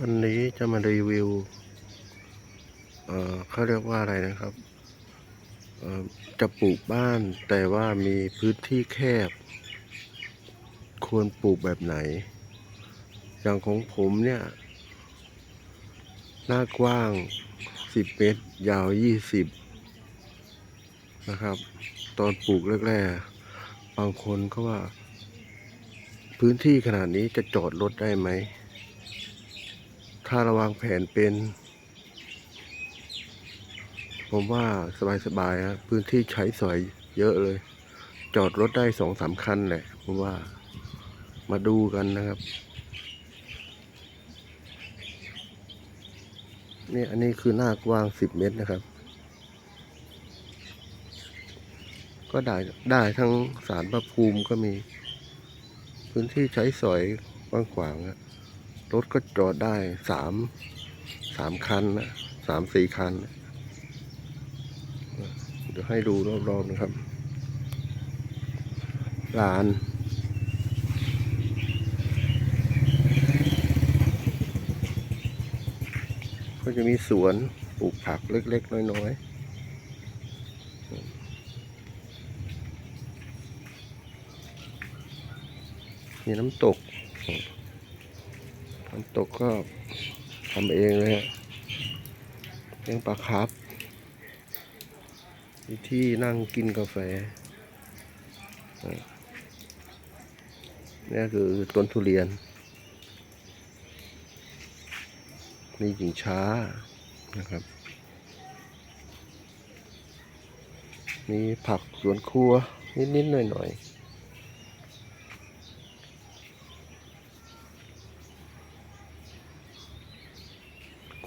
วันนี้จะมารีวิว เอ่อเขาเรียกว่าอะไรนะครับ เอ่อ จะปลูกบ้านแต่ว่ามีพื้นที่แคบ ควรปลูกแบบไหน อย่างของผมเนี่ย หน้ากว้าง 10 เมตร ยาว 20 นะครับ ตอนปลูกแรกๆ บางคนก็ว่า พื้นที่ขนาดนี้จะจอดรถได้ไหม ถ้าระวางแผนเป็น ผมว่าสบายๆครับพื้นที่ใช้สอยเยอะเลย จอดรถได้สองสามคันแหละผมว่ามาดูกันนะครับนี่อันนี้คือหน้ากว้างสิบเมตรนะครับ ก็ได้ได้ทั้งสารพระภูมิก็มี พื้นที่ใช้สอยกว้างขวางอะ รถก็จอดได้สามสามคันนะสามสี่คัน เดี๋ยวให้ดูรอบๆนะครับลานก็จะมีสวนปลูกผักเล็กๆ น้อยๆมีน้ำตก นตกก็ทำเองเลยฮะเลี้ยงปลาครับมีที่นั่งกินกาแฟนี่คือต้นทุเรียนมีหญิงช้านะครับ มีผักสวนครัวนิด ๆ หน่อย ๆ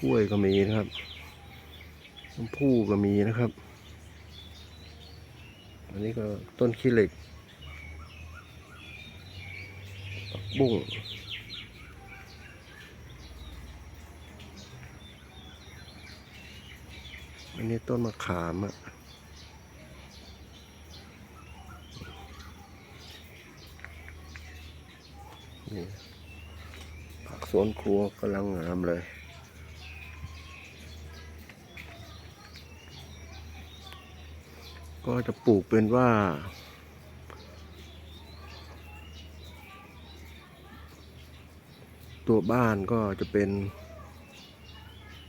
กล้วยก็มีนะครับน้ำผู้ก็มีนะครับ อันนี้ก็ต้นขี้เหล็กผักบุ้งอันนี้ต้นมะขามอะนี่ผักสวนครัวกำลังงามเลย ก็จะปลูกเป็นว่า ตัวบ้านก็จะเป็น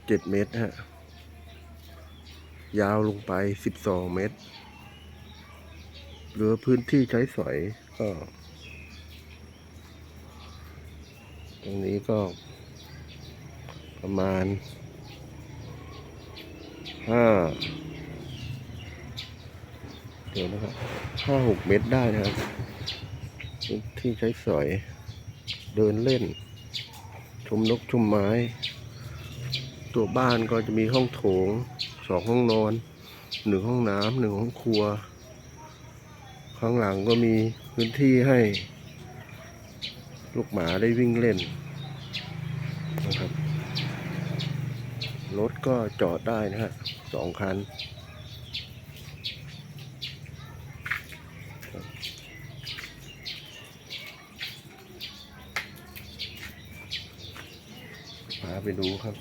เจ็ดเมตรฮะ ยาวลงไปสิบสองเมตร เหลือพื้นที่ใช้สอยก็ ตรงนี้ก็ประมาณห้า เดี๋ยวนะครับห้าหกเมตรได้นะครับ ที่ใช้สอย เดินเล่น ชมนกชมไม้ ตัวบ้านก็จะมีห้องโถงสองห้องนอนหนึ่งห้องน้ำหนึ่งห้องครัว ข้างหลังก็มีพื้นที่ให้ ลูกหมาได้วิ่งเล่นนะครับรถก็จอดได้นะฮะสองคัน พาไปดูครับ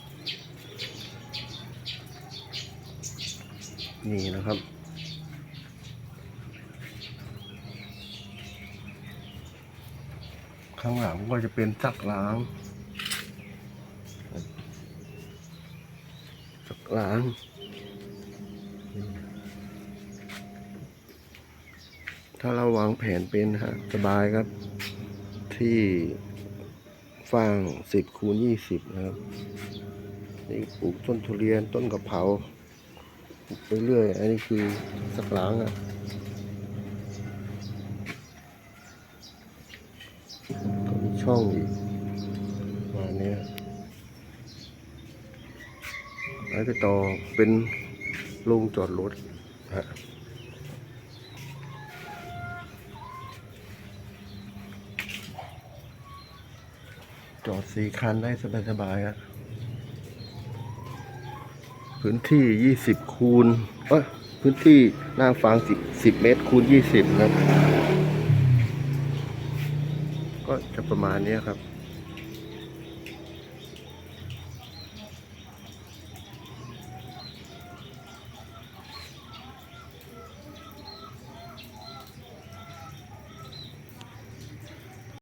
นี่นะครับ ข้างหลังก็จะเป็นซักล้างซักล้างถ้าเราวางแผนเป็นฮะสบายครับที่ ฟางสิบคูณยี่สิบนะครับ นี่ปลูกต้นทุเรียนต้นกะเพราปลูกไปเรื่อย อันนี้คือสักหลังอะก็มีช่องอีกมาเนี้ยแล้วก็ต่อเป็นโรงจอดรถฮะ จอดสี่คันได้สบายๆอะพื้นที่ยี่สิบคูณเอ้ยพื้นที่หน้าฟางสิบสิบเมตรคูณยี่สิบครับ ก็จะประมาณนี้ครับ